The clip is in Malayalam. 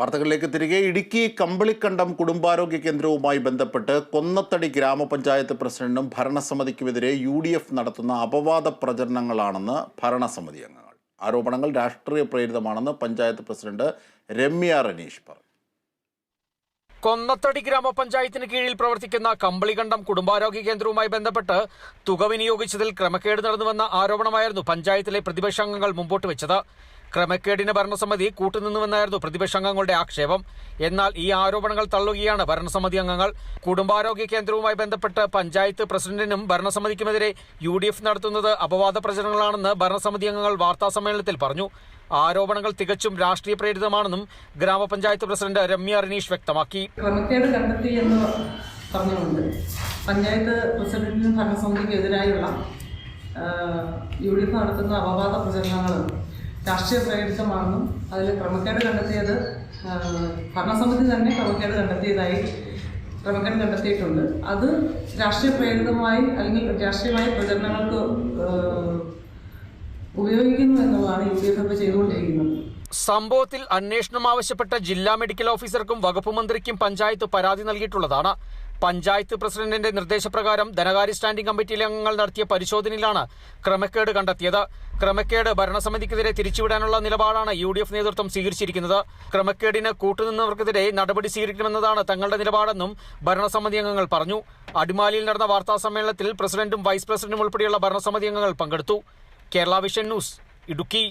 വാർത്തകളിലേക്ക് തിരികെ. ഇടുക്കി കമ്പിളിക്കണ്ടം കുടുംബാരോഗ്യ കേന്ദ്രവുമായി ബന്ധപ്പെട്ട് കൊന്നത്തടി ഗ്രാമപഞ്ചായത്ത് പ്രസിഡന്റും ഭരണസമിതിക്കുമെതിരെ യു ഡി എഫ് നടത്തുന്ന അപവാദ പ്രചരണങ്ങളാണെന്ന് ഭരണസമിതി അംഗങ്ങൾ. ആരോപണങ്ങൾ രാഷ്ട്രീയ പ്രേരിതമാണെന്ന് പഞ്ചായത്ത് പ്രസിഡന്റ് രമ്യ റനീഷ് പറഞ്ഞു. കൊന്നത്തടി ഗ്രാമപഞ്ചായത്തിന് കീഴിൽ പ്രവർത്തിക്കുന്ന കമ്പിളികണ്ടം കുടുംബാരോഗ്യ കേന്ദ്രവുമായി ബന്ധപ്പെട്ട് തുക വിനിയോഗിച്ചതിൽ ക്രമക്കേട് നടന്നുവെന്ന ആരോപണമായിരുന്നു പഞ്ചായത്തിലെ പ്രതിപക്ഷ അംഗങ്ങൾ മുമ്പോട്ട് വെച്ചത്. ക്രമക്കേടിന് ഭരണസമിതി കൂട്ടുനിന്നുവെന്നായിരുന്നു പ്രതിപക്ഷാംഗങ്ങളുടെ ആക്ഷേപം. എന്നാൽ ഈ ആരോപണങ്ങൾ തള്ളുകയാണ് ഭരണസമിതി അംഗങ്ങൾ. കുടുംബാരോഗ്യ കേന്ദ്രവുമായി ബന്ധപ്പെട്ട് പഞ്ചായത്ത് പ്രസിഡന്റിനും ഭരണസമിതിക്കുമെതിരെ യു ഡി എഫ് നടത്തുന്നത് അപവാദ പ്രചരണങ്ങളാണെന്ന് ഭരണസമിതി അംഗങ്ങൾ വാർത്താസമ്മേളനത്തിൽ പറഞ്ഞു. ആരോപണങ്ങൾ തികച്ചും രാഷ്ട്രീയ പ്രേരിതമാണെന്നും ഗ്രാമപഞ്ചായത്ത് പ്രസിഡന്റ് രമ്യ റനീഷ് വ്യക്തമാക്കി. ക്രമക്കേട് എന്ന് പഞ്ചായത്ത് പ്രസിഡന്റിനും ഭരണസമിതിക്കും എതിരായുള്ള യു ഡി എഫ് നടത്തുന്ന അപവാദ പ്രചരണങ്ങൾ രാഷ്ട്രീയ പ്രേരിതമാണെന്നും അതിൽ ക്രമക്കേട് കണ്ടെത്തിയത് ഭരണസമിതി തന്നെ ക്രമക്കേട് കണ്ടെത്തിയതായി ക്രമക്കേട് കണ്ടെത്തിയിട്ടുണ്ട്. അത് രാഷ്ട്രീയ പ്രേരിതമായി അല്ലെങ്കിൽ രാഷ്ട്രീയമായ പ്രചരണങ്ങൾക്ക് ഉപയോഗിക്കുന്നു എന്നുള്ളതാണ് യു ഡി എഫ് ഇപ്പോൾ ചെയ്തുകൊണ്ടിരിക്കുന്നത്. സംഭവത്തിൽ അന്വേഷണം ആവശ്യപ്പെട്ട ജില്ലാ മെഡിക്കൽ ഓഫീസർക്കും വകുപ്പ് മന്ത്രിക്കും പഞ്ചായത്ത് പരാതി നൽകിയിട്ടുള്ളതാണ്. പഞ്ചായത്ത് പ്രസിഡന്റിന്റെ നിർദ്ദേശപ്രകാരം ധനകാര്യ സ്റ്റാൻഡിംഗ് കമ്മിറ്റിയിലെ അംഗങ്ങൾ നടത്തിയ പരിശോധനയിലാണ് ക്രമക്കേട് കണ്ടെത്തിയത്. ക്രമക്കേട് ഭരണസമിതിക്കെതിരെ തിരിച്ചുവിടാനുള്ള നിലപാടാണ് യു ഡി എഫ് നേതൃത്വം സ്വീകരിച്ചിരിക്കുന്നത്. ക്രമക്കേടിന് കൂട്ടുനിന്നവർക്കെതിരെ നടപടി സ്വീകരിക്കണമെന്നതാണ് തങ്ങളുടെ നിലപാടെന്നും ഭരണസമിതി അംഗങ്ങൾ പറഞ്ഞു. അടിമാലിയിൽ നടന്ന വാർത്താ സമ്മേളനത്തിൽ പ്രസിഡന്റും വൈസ് പ്രസിഡന്റും ഉൾപ്പെടെയുള്ള ഭരണസമിതി അംഗങ്ങൾ പങ്കെടുത്തു. Kerala vision news Idukki.